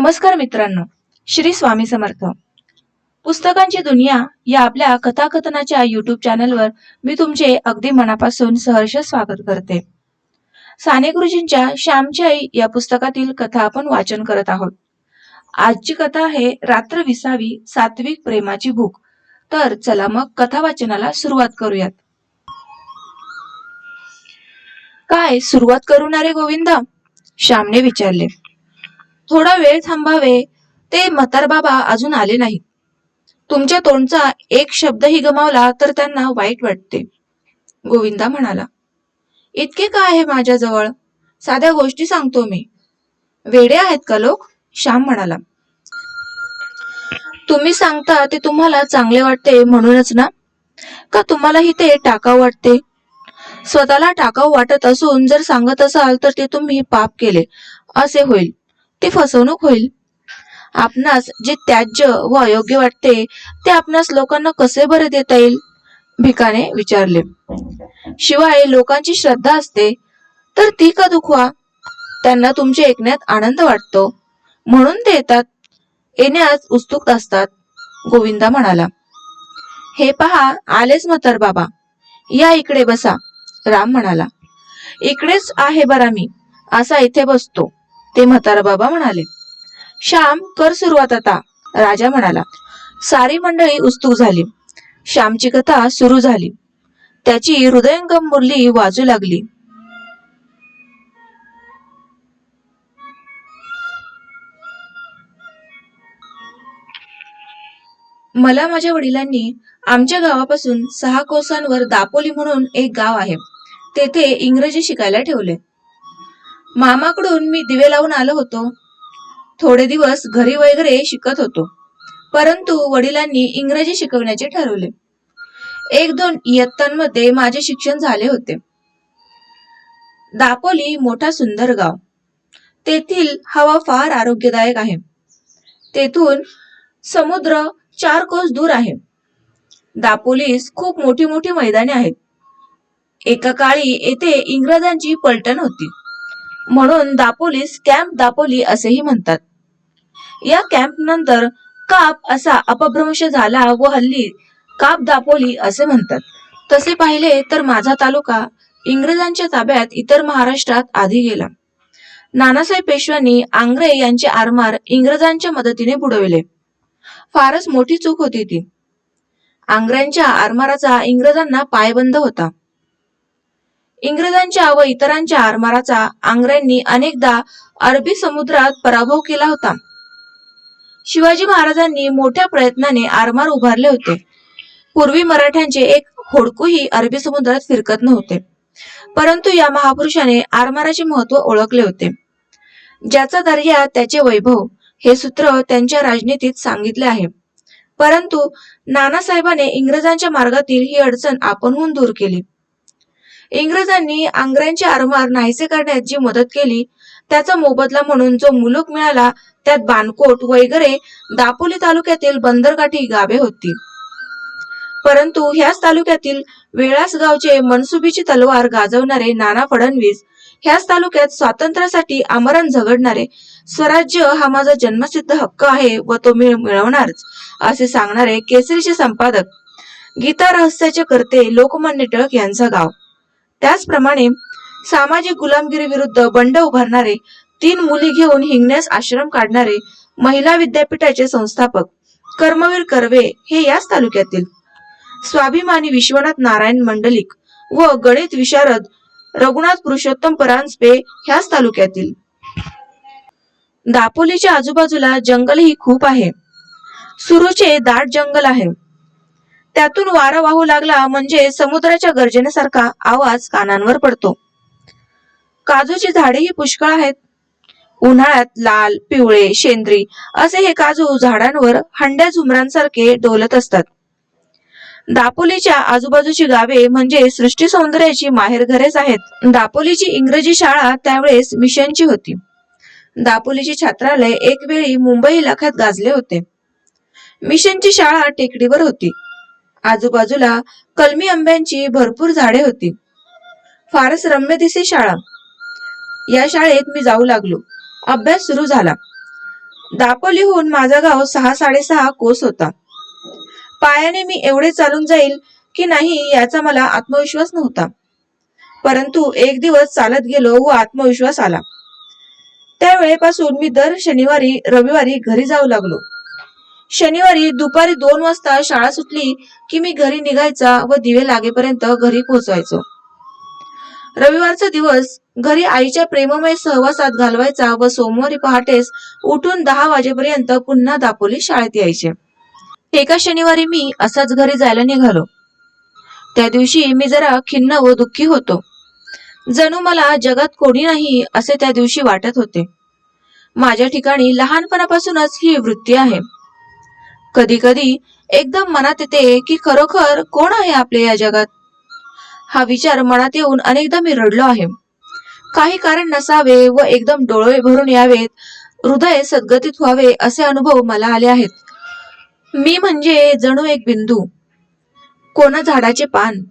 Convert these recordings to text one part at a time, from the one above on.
नमस्कार मित्रांनो श्री स्वामी समर्थ. पुस्तकांची दुनिया या आपल्या कथाकथनाच्या युट्यूब चॅनलवर मी तुमचे अगदी मनापासून सहर्ष स्वागत करते. साने गुरुजींच्या श्यामची आई या पुस्तकातील कथा आपण वाचन करत आहोत. आजची कथा आहे रात्र विसावी सात्विक प्रेमाची भूक. तर चला मग कथा वाचनाला सुरुवात करूयात. काय सुरुवात करू ना गोविंदा? श्यामने विचारले. थोडा वेळ थांबावे ते म्हातार बाबा अजून आले नाहीत. तुमच्या तोंडचा एक शब्दही गमावला तर त्यांना वाईट वाटते. गोविंदा म्हणाला इतके काय आहे माझ्याजवळ? साध्या गोष्टी सांगतो मी. वेडे आहेत का लोक? श्याम म्हणाला तुम्ही सांगता ते तुम्हाला चांगले वाटते म्हणूनच ना? का तुम्हालाही ते टाकाव वाटते? स्वतःला टाकाऊ वाटत असून जर सांगत असाल तर ते तुम्ही पाप केले असे होईल. ती फसवणूक होईल. आपणास जे त्याज्य व अयोग्य वाटते ते आपणास लोकांना कसे बरे देता येईल? भिकाने विचारले. शिवाय लोकांची श्रद्धा असते तर ती का दुखवा? त्यांना तुमचे ऐकण्यात आनंद वाटतो. म्हणून ते येतात. येण्यास उत्सुक असतात. गोविंदा म्हणाला. हे पहा आलेच मतर बाबा. या इकडे बसा. राम म्हणाला. इकडेच आहे बरा मी. असा इथे बसतो. ते म्हातारा बाबा म्हणाले श्याम कर सुरुवात आता. राजा म्हणाला सारी मंडळी उत्सुक झाली. श्यामची कथा सुरू झाली. त्याची हृदयंगम मुरली वाजू लागली. मला माझ्या वडिलांनी आमच्या गावापासून सहा कोसांवर दापोली म्हणून एक गाव आहे. तेथे इंग्रजी शिकायला ठेवले. मामाकडून मी दिवे लावून आलो होतो. थोडे दिवस घरी वगैरे शिकत होतो. परंतु वडिलांनी इंग्रजी शिकवण्याचे ठरवले. एक दोन इयत्तांमध्ये माझे शिक्षण झाले होते. दापोली मोठा सुंदर गाव. तेथील हवा फार आरोग्यदायक आहे. तेथून समुद्र चार कोस दूर आहे. दापोलीस खूप मोठी मोठी मैदाने आहेत. एका काळी येथे इंग्रजांची पलटण होती. म्हणून दापोलीस कॅम्प दापोली असेही म्हणतात. या कॅम्प नंतर काप असा अपभ्रंश झाला व हल्ली काप दापोली असे म्हणतात. तसे पाहिले तर माझा तालुका इंग्रजांच्या ताब्यात इतर महाराष्ट्रात आधी गेला. नानासाहेब पेशव्यांनी आंग्रे यांचे आरमार इंग्रजांच्या मदतीने बुडविले. फारच मोठी चूक होती ती. आंग्र्यांच्या आरमाराचा इंग्रजांना पायबंद होता. इंग्रजांच्या व इतरांच्या आरमाराचा आंग्र्यांनी अनेकदा अरबी समुद्रात पराभव केला होता. शिवाजी महाराजांनी मोठ्या प्रयत्नाने आरमार उभारले होते. पूर्वी मराठ्यांचे एक होडकूही अरबी समुद्रात फिरकत नव्हते. परंतु या महापुरुषाने आरमाराचे महत्त्व ओळखले होते. ज्याचा दर्या त्याचे वैभव हे सूत्र त्यांच्या राजनीतीत सांगितले आहे. परंतु नानासाहेबाने इंग्रजांच्या मार्गातील ही अडचण आपणहून दूर केली. इंग्रजांनी आंग्र्यांचे आरमार नाहीसे करण्यात जी मदत केली त्याचा मोबदला म्हणून जो मुलूक मिळाला त्यात बानकोट वगैरे दापोली तालुक्यातील बंदरकाठी गावे होती. परंतु ह्याच तालुक्यातील वेळास गावचे मनसुबीची तलवार गाजवणारे नाना फडणवीस ह्याच तालुक्यात स्वातंत्र्यासाठी आमरण झगडणारे स्वराज्य हा माझा जन्मसिद्ध हक्क आहे व तो मी मिळवणारच असे सांगणारे केसरीचे संपादक गीता रहस्याचे करते लोकमान्य टिळक यांचा गाव. त्याचप्रमाणे सामाजिक गुलामगिरी विरुद्ध बंड उभारणारे तीन मुली घेऊन हिंगण्यास आश्रम काढणारे महिला विद्यापीठाचे संस्थापक कर्मवीर कर्वे हे याच तालुक्यातील. स्वाभिमानी विश्वनाथ नारायण मंडलिक व गणित विशारद रघुनाथ पुरुषोत्तम परांजपे ह्याच तालुक्यातील. दापोलीच्या आजूबाजूला जंगलही खूप आहे. सुरूचे दाट जंगल आहे. त्यातून वारा वाहू लागला म्हणजे समुद्राच्या गर्जनेसारखा आवाज कानांवर पडतो. काजूची झाडेही पुष्कळ आहेत. उन्हाळ्यात लाल पिवळे शेंद्री असे हे काजू झाडांवर हंड्या झुमरांसारखे डोलत असतात. दापोलीच्या आजूबाजूची गावे म्हणजे सृष्टी सौंदर्याची माहेरघरेच आहेत. दापोलीची इंग्रजी शाळा त्यावेळेस मिशनची होती. दापोलीचे छात्रालय एक वेळी मुंबई इलाख्यात गाजले होते. मिशनची शाळा टेकडीवर होती. आजूबाजूला कलमी आंब्यांची भरपूर झाडे होती. फारच रम्य दिसे शाळा. या शाळेत मी जाऊ लागलो. अभ्यास सुरू झाला. दापोलीहून माझा गाव सहा साडेसहा कोस होता. पायाने मी एवढे चालून जाईल की नाही याचा मला आत्मविश्वास नव्हता. परंतु एक दिवस चालत गेलो व आत्मविश्वास आला. त्यावेळेपासून मी दर शनिवारी रविवारी घरी जाऊ लागलो. शनिवारी दुपारी दोन वाजता शाळा सुटली की मी घरी निघायचा व दिवे लागेपर्यंत घरी पोहोचवायचो. रविवारचा दिवस घरी आईच्या प्रेममय सहवासात घालवायचा व सोमवारी पहाटेस उठून दहा वाजेपर्यंत पुन्हा दापोली शाळेत यायचे. एका शनिवारी मी असाच घरी जायला निघालो. त्या दिवशी मी जरा खिन्न व दुःखी होतो. जणू मला जगात कोणी नाही असे त्या दिवशी वाटत होते. माझ्या ठिकाणी लहानपणापासूनच ही वृत्ती आहे. कधी कधी एकदम मनात येते की खरोखर कोण आहे आपल्या या जगात? हा विचार मनात येऊन अनेकदा मी रडलो आहे. काही कारण नसावे व एकदम डोळे भरून यावेत हृदय सद्गतीत व्हावे असे अनुभव मला आले आहेत. मी म्हणजे जणू एक बिंदू. कोणा झाडाचे पान?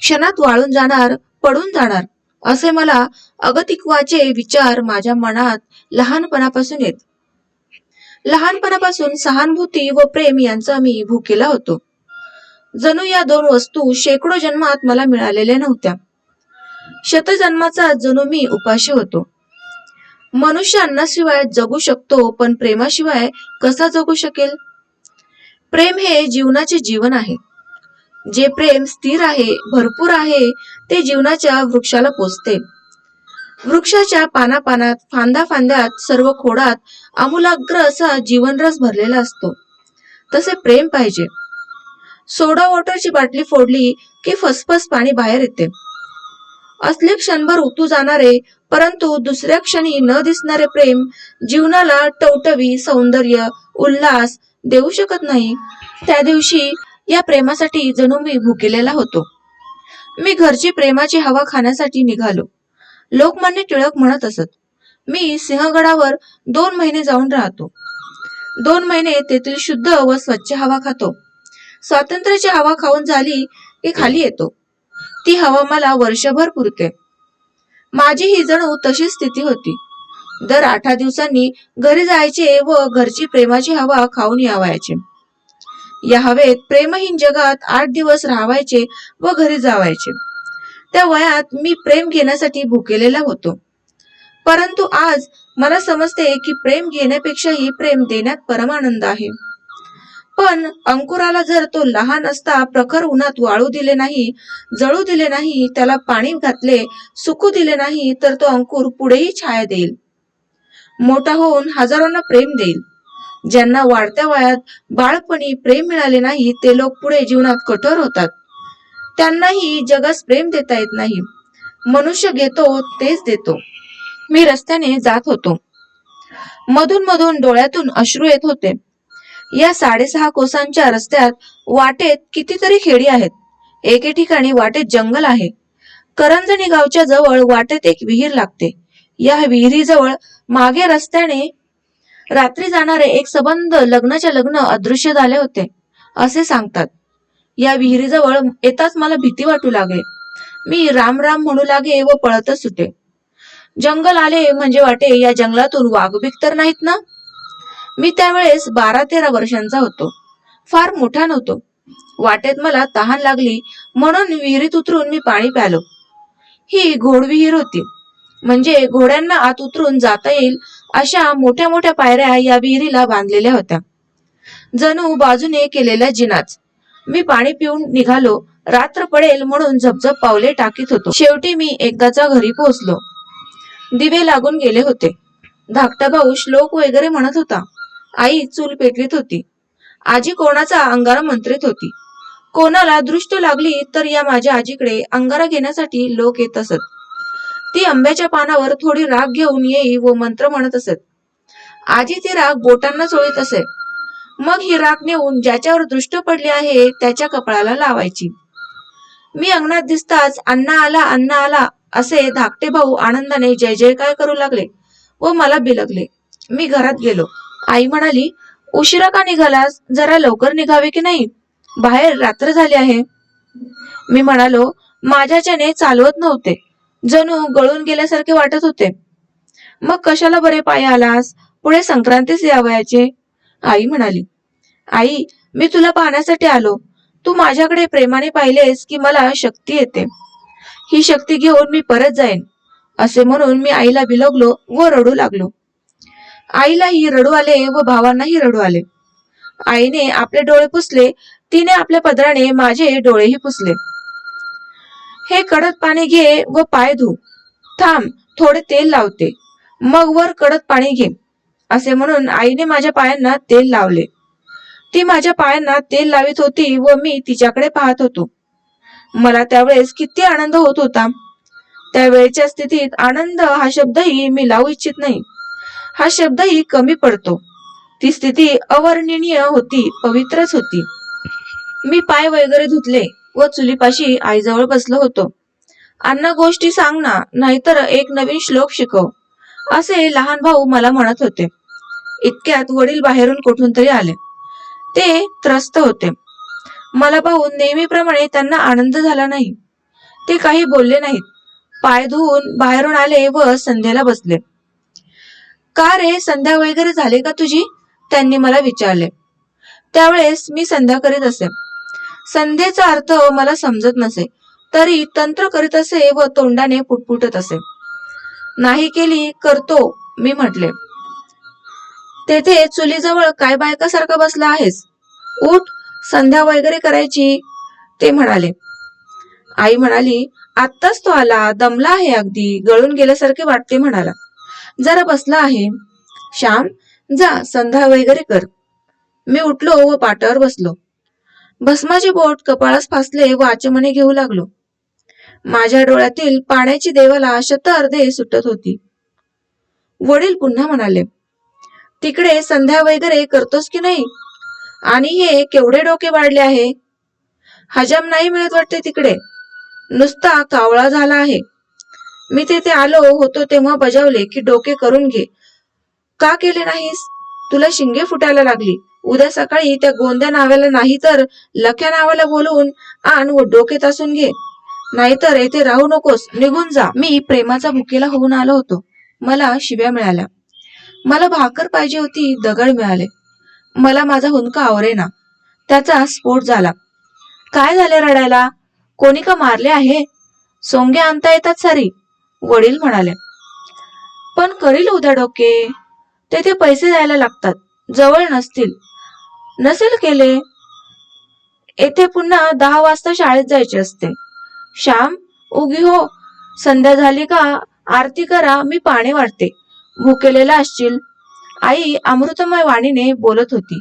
क्षणात वाळून जाणार पडून जाणार असे मला अगतिकवाचे विचार माझ्या मनात लहानपणापासून येत. लहानपणापासून सहानुभूती व प्रेम यांचा मी भूकेला होतो. जणू या दोन वस्तू शेकडो जन्मात मला मिळालेल्या नव्हत्या. शतजन्माचा जणू मी उपाशी होतो. मनुष्य अन्नाशिवाय जगू शकतो पण प्रेमाशिवाय कसा जगू शकेल? प्रेम हे जीवनाचे जीवन आहे. जे प्रेम स्थिर आहे भरपूर आहे ते जीवनाच्या वृक्षाला पोचते वृक्षाच्या पानापानात फांदा फांद्यात सर्व खोडात आमूलाग्र असा जीवनरस भरलेला असतो. तसे प्रेम पाहिजे. सोडा वॉटरची बाटली फोडली की फसफस पाणी बाहेर येते. असले क्षणभर उतू जाणारे परंतु दुसऱ्या क्षणी न दिसणारे प्रेम जीवनाला टवटवी सौंदर्य उल्हास देऊ शकत नाही. त्या दिवशी या प्रेमासाठी जणू मी भुकेलेला होतो. मी घरची प्रेमाची हवा खाण्यासाठी निघालो. लोकमान्य टिळक म्हणत असत. मी सिंहगडावर दोन महिने जाऊन राहतो. दोन महिने तेथील शुद्ध व स्वच्छ हवा खातो. स्वातंत्र्याची हवा खाऊन झाली की खाली येतो. ती हवा मला वर्षभर पुरते. माझी ही जणू तशी स्थिती होती. दर आठ दिवसांनी घरी जायचे व घरची प्रेमाची हवा खाऊन यावायचे. या हवेत प्रेमहीन जगात आठ दिवस राहावायचे व घरी जावायचे. त्या वयात मी प्रेम घेण्यासाठी भुकेलेला होतो. परंतु आज मला समजते की प्रेम घेण्यापेक्षाही प्रेम देण्यात परमानंद आहे. पण अंकुराला जर तो लहान असता प्रखर उन्हात वाळू दिले नाही जळू दिले नाही त्याला पाणी घातले सुकू दिले नाही तर तो अंकुर पुढेही छाया देईल. मोठा होऊन हजारोंना प्रेम देईल. ज्यांना वाढत्या वयात बाळपणी प्रेम मिळाले नाही ते लोक पुढे जीवनात कठोर होतात. त्यांनाही जगास प्रेम देता येत नाही. मनुष्य घेतो तेच देतो. मी रस्त्याने जात होतो. मधून मधून डोळ्यातून अश्रू येत होते. या साडेसहा कोसांच्या रस्त्यात वाटेत कितीतरी खेडी आहेत. एके ठिकाणी वाटेत जंगल आहे. करंजणी गावच्या जवळ वाटेत एक विहीर लागते. या विहिरीजवळ मागे रस्त्याने रात्री जाणारे एक संबंध लग्नाच्या लग्न अदृश्य झाले होते असे सांगतात. या विहिरीजवळ येताच मला भीती वाटू लागे मी राम राम म्हणू लागे व पळतच सुटे. जंगल आले म्हणजे वाटे या जंगलातून वाघबीक तर नाहीत ना? मी त्यावेळेस बारा तेरा वर्षांचा होतो. फार मोठा नव्हतो. वाटेत मला तहान लागली म्हणून विहिरीत उतरून मी पाणी प्यालो. ही घोडविहीर होती. म्हणजे घोड्यांना आत उतरून जाता येईल अशा मोठ्या मोठ्या पायऱ्या या विहिरीला बांधलेल्या होत्या. जणू बाजूने केलेला जिनाच. मी पाणी पिऊन निघालो. रात्र पडेल म्हणून झपझप पावले टाकीत होतो. शेवटी मी एकदाचा घरी पोहोचलो. दिवे लागून गेले होते. धाकटा भाऊ श्लोक वगैरे म्हणत होता. आई चूल पेटवीत होती. आजी कोणाचा अंगारा मंत्रित होती. कोणाला दृष्ट लागली तर या माझ्या आजीकडे अंगारा घेण्यासाठी लोक येत असत. ती आंब्याच्या पानावर थोडी राग घेऊन येई व मंत्र म्हणत असत. आजी ती राग बोटांना चोळीत असे. मग ही राग नेऊन ज्याच्यावर दृष्ट पडली आहे त्याच्या कपाळाला लावायची. मी अंगणात दिसताच अण्णा आला अण्णा आला असे धाकटे भाऊ आनंदाने जय जयकार करू लागले व मला बिलगले. मी घरात गेलो. आई म्हणाली उशिरा का निघालास? जरा लवकर निघावे की नाही? बाहेर रात्र झाली आहे. मी म्हणालो माझ्याच्याने चालवत नव्हते. जणू गळून गेल्यासारखे वाटत होते. मग कशाला बरे पाय आलास? पुढे संक्रांतीच यावयाचे. आई म्हणाली आई मी तुला पाहण्यासाठी आलो. तू माझ्याकडे प्रेमाने पाहिलेस की मला शक्ती येते. ही शक्ती घेऊन मी परत जाईन. असे म्हणून मी आईला बिलगलो व रडू लागलो. आईलाही रडू आले व भावांनाही रडू आले. आईने आपले डोळे पुसले तिने आपल्या पदराने माझे डोळेही पुसले. हे कडक पाणी घे व पाय धु. थांब थोडे तेल लावते. मग वर कडक पाणी घे. असे म्हणून आईने माझ्या पायांना तेल लावले. ती माझ्या पायांना तेल लावित होती व मी तिच्याकडे पाहत होतो. मला त्यावेळेस किती आनंद होत होता. त्यावेळेच्या स्थितीत आनंद हा शब्दही मी लावू इच्छित नाही. हा शब्दही कमी पडतो. ती स्थिती अवर्णनीय होती पवित्रच होती. मी पाय वगैरे धुतले व चुलीपाशी आईजवळ बसलो होतो. अन्न गोष्टी सांग ना नाहीतर एक नवीन श्लोक शिकव असे लहान भाऊ मला म्हणत होते. इतक्यात वडील बाहेरून कुठून तरी आले. ते त्रस्त होते. मला पाहून नेहमीप्रमाणे त्यांना आनंद झाला नाही. ते काही बोलले नाहीत. पाय धुवून बाहेरून आले व संध्याला बसले. का रे संध्या वगैरे झाले का तुझी? त्यांनी मला विचारले. त्यावेळेस मी संध्या करीत असे. संध्येचा अर्थ मला समजत नसे तरी तंत्र करीत असे व तोंडाने पुटपुटत असे. नाही केली करतो मी म्हटले. तेथे चुलीजवळ काय बायकासारखा बसला आहेस? उठ संध्या वगैरे करायची. ते म्हणाले. आई म्हणाली आत्ताच तो आला दमला आहे अगदी. गळून गेल्यासारखे वाटते म्हणाला. जरा बसला आहे. श्याम जा संध्या वगैरे कर. मी उठलो व पाटावर बसलो. भस्माचे बोट कपाळास फासले व आचमने घेऊ लागलो. माझ्या डोळ्यातील पाण्याची देवाला शत अर्धे सुटत होती. वडील पुन्हा म्हणाले तिकडे संध्या वगैरे करतोस की नाही? आणि हे केवढे डोके वाढले आहे? हजम नाही मिळत वाटते तिकडे. नुसता कावळा झाला आहे. मी तेथे आलो होतो तेव्हा बजावले की डोके करून घे. का केले नाहीस? तुला शिंगे फुटायला लागली. उद्या सकाळी त्या गोंद्या नावाला नाही तर लख्या नावाला बोलवून आण व डोके तासून घे. नाहीतर येथे राहू नकोस. निघून जा. मी प्रेमाचा भुकेला होऊन आलो होतो. मला शिव्या मिळाल्या. मला भाकर पाहिजे होती दगड मिळाले. मला माझा हुंका आवरेना त्याचा स्फोट झाला. काय झाले रडायला? कोणी का मारले आहे? सोंगे आणता येतात सारी वडील म्हणाले. पण करील उद्या डोके. तेथे पैसे द्यायला लागतात. जवळ नसतील. नसेल केले? येथे पुन्हा दहा वाजता शाळेत जायचे असते. श्याम उगी हो संध्या झाली का? आरती करा मी पाणी वाटते भुकेलेला असशील. आई अमृतमय वाणीने बोलत होती.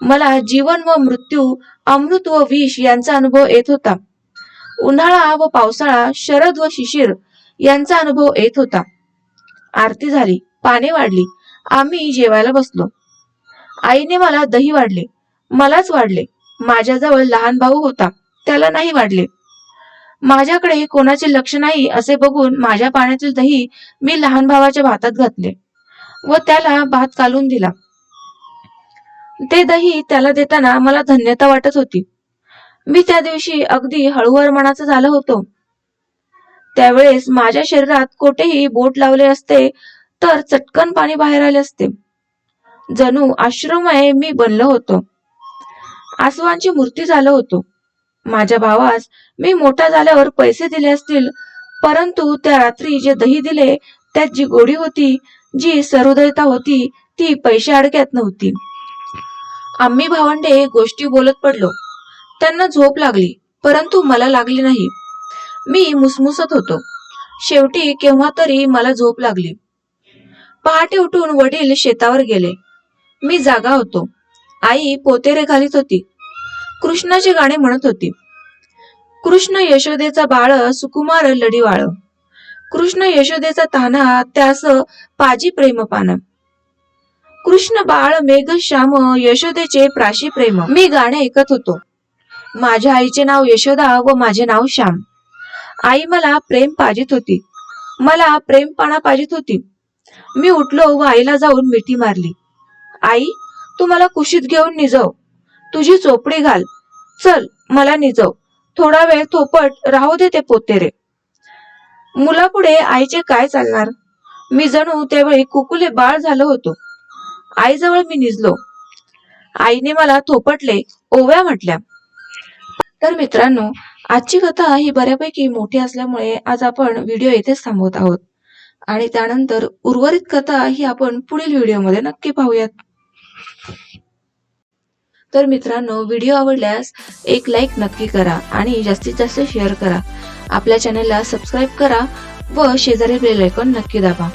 मला जीवन व मृत्यू अमृत व विष यांचा अनुभव येत होता. उन्हाळा व पावसाळा शरद व शिशिर यांचा अनुभव येत होता. आरती झाली पाने वाढली आम्ही जेवायला बसलो. आईने मला दही वाढले मलाच वाढले. माझ्याजवळ लहान भाऊ होता त्याला नाही वाढले. माझ्याकडे कोणाचे लक्ष नाही असे बघून माझ्या पाण्यातील दही मी लहान भावाच्या भातात घातले व त्याला भात कालून दिला. ते दही त्याला देताना मला धन्यता वाटत होती. मी त्या दिवशी अगदी हळूवार मनाचं झालं होतो. त्यावेळेस माझ्या शरीरात कोठेही बोट लावले असते तर चटकन पाणी बाहेर आले असते. जणू आश्रमय मी बनलो होतो. आसवांची मूर्ती झालो होतो. माझ्या भावास मी मोठा झाल्यावर पैसे दिले असतील परंतु त्या रात्री जे दही दिले त्यात जी गोडी होती जी सरुदयता होती ती पैसे अडक्यात नव्हती. आम्ही भावंडे गोष्टी बोलत पडलो. त्यांना झोप लागली परंतु मला लागली नाही. मी मुसमुसत होतो. शेवटी केव्हा तरी मला झोप लागली. पहाटे उठून वडील शेतावर गेले. मी जागा होतो. आई पोतेरे घालीत होती. कृष्णाचे गाणे म्हणत होती. कृष्ण यशोदेचा बाळ सुकुमार लढीवाळ. कृष्ण यशोदेचा ताना त्यास पाजी प्रेम पान कृष्ण बाळ मेघ श्याम यशोदेचे प्राशी प्रेम. मी गाणे ऐकत होतो. माझ्या आईचे नाव यशोदा व माझे नाव श्याम. आई मला प्रेम पाजित होती. मला प्रेम पाना पाजित होती. मी उठलो व आईला जाऊन मिठी मारली. आई तू मला कुशीत घेऊन निजव. तुझी चोपडी घाल. चल मला निजव. थोडा वेळ थोपट राहू दे ते पोतेरे मुलापुढे आईचे काय चालणार? मी जणू त्यावेळी कुकुले बाळ झालो होतो. आईजवळ मी निजलो. आईने मला थोपटले ओव्या म्हटल्या. तर मित्रांनो आजची कथा ही बऱ्यापैकी मोठी असल्यामुळे आज आपण व्हिडिओ येथेच थांबवत आहोत. आणि त्यानंतर उर्वरित कथा ही आपण पुढील व्हिडिओमध्ये नक्की पाहूयात. तर मित्रांनो व्हिडिओ आवडल्यास एक लाईक नक्की करा आणि जास्तीत जास्त शेअर करा. आपल्या चॅनलला सबस्क्राईब करा व शेजारी बेल आयकॉन नक्की दाबा.